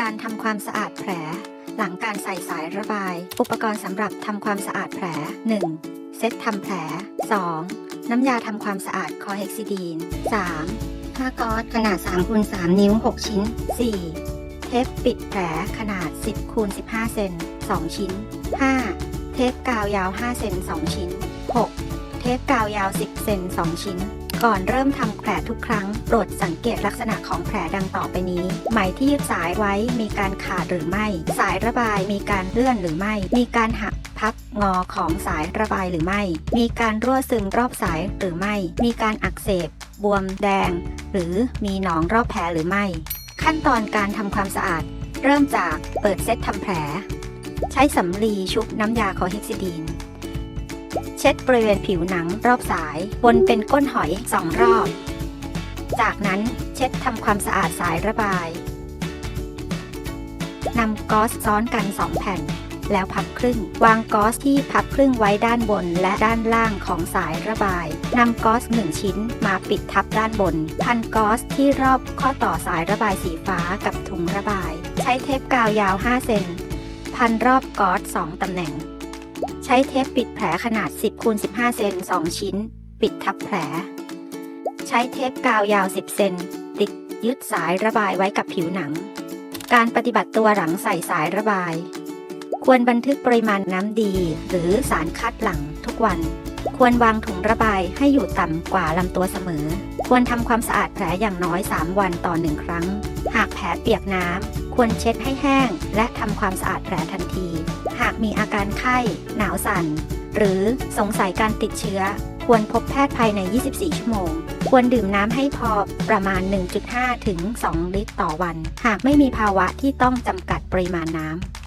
การทำความสะอาดแผล หลังการใส่สายระบาย อุปกรณ์สำหรับทำความสะอาดแผล 1. เซตทำแผล 2. น้ำยาทำความสะอาดคอเฮกซิดีน 3. ผ้าก๊อซขนาด3คูณ3นิ้ว 6 ชิ้น 4. เทปปิดแผลขนาด 10คูณ15 เซน 2 ชิ้น 5. เทปกาวยาว 5 เซน 2 ชิ้น 6. เทปกาวยาว 10 เซน 2 ชิ้น ก่อนเริ่มทำแผลทุกครั้ง โปรดสังเกตลักษณะของแผลดังต่อไปนี้ ไหมที่ยึดสายไว้มีการขาดหรือไม่ สายระบายมีการเลื่อนหรือไม่ มีการหักพับงอของสายระบายหรือไม่ มีการรั่วซึมรอบสายหรือไม่ มีการอักเสบบวมแดง หรือมีหนองรอบแผลหรือไม่ ขั้นตอนการทำความสะอาด เริ่มจากเปิดเซตทำแผล ใช้สำลีชุบน้ำยาคอเฮกซิดีน เช็ดบริเวณผิวหนังรอบสายวนเป็นก้นหอยสองรอบ จากนั้นเช็ดทำความสะอาดสายระบายนำก๊อซซ้อนกัน2แผ่น แล้วพับครึ่ง วางก๊อซที่พับครึ่งไว้ด้านบนและด้านล่างของสายระบายนำก๊อซ1ชิ้นมาปิดทับด้านบน พันก๊อซที่รอบข้อต่อสายระบายสีฟ้ากับถุงระบาย ใช้เทปกาวยาว 5 เซนพันรอบก๊อซ2ตำแหน่ง ใช้เทปปิดแผลขนาด 10คูณ15 เซน2 ชิ้น ปิดทับแผล ใช้เทปกาวยาว 10 เซนติดยึดสายระบายไว้กับผิวหนัง การปฏิบัติตัวหลังใส่สายระบาย ควรบันทึกปริมาณน้ำดี หรือสารคัดหลั่งทุกวัน ควรวางถุงระบายให้อยู่ต่ำกว่าลำตัวเสมอ ควรทำความสะอาดแผลอย่างน้อย 3 วันต่อหนึ่งครั้ง หากแผลเปียกน้ำควรเช็ดให้แห้ง และทำความสะอาดแผลทันที หากมีอาการไข้ หนาวสั่น หรือสงสัยการติดเชื้อ ควรพบแพทย์ภายใน 24 ชั่วโมง ควรดื่มน้ำให้พอประมาณ 1.5 ถึง 2 ลิตรต่อวัน หากไม่มีภาวะที่ต้องจำกัดปริมาณน้ำ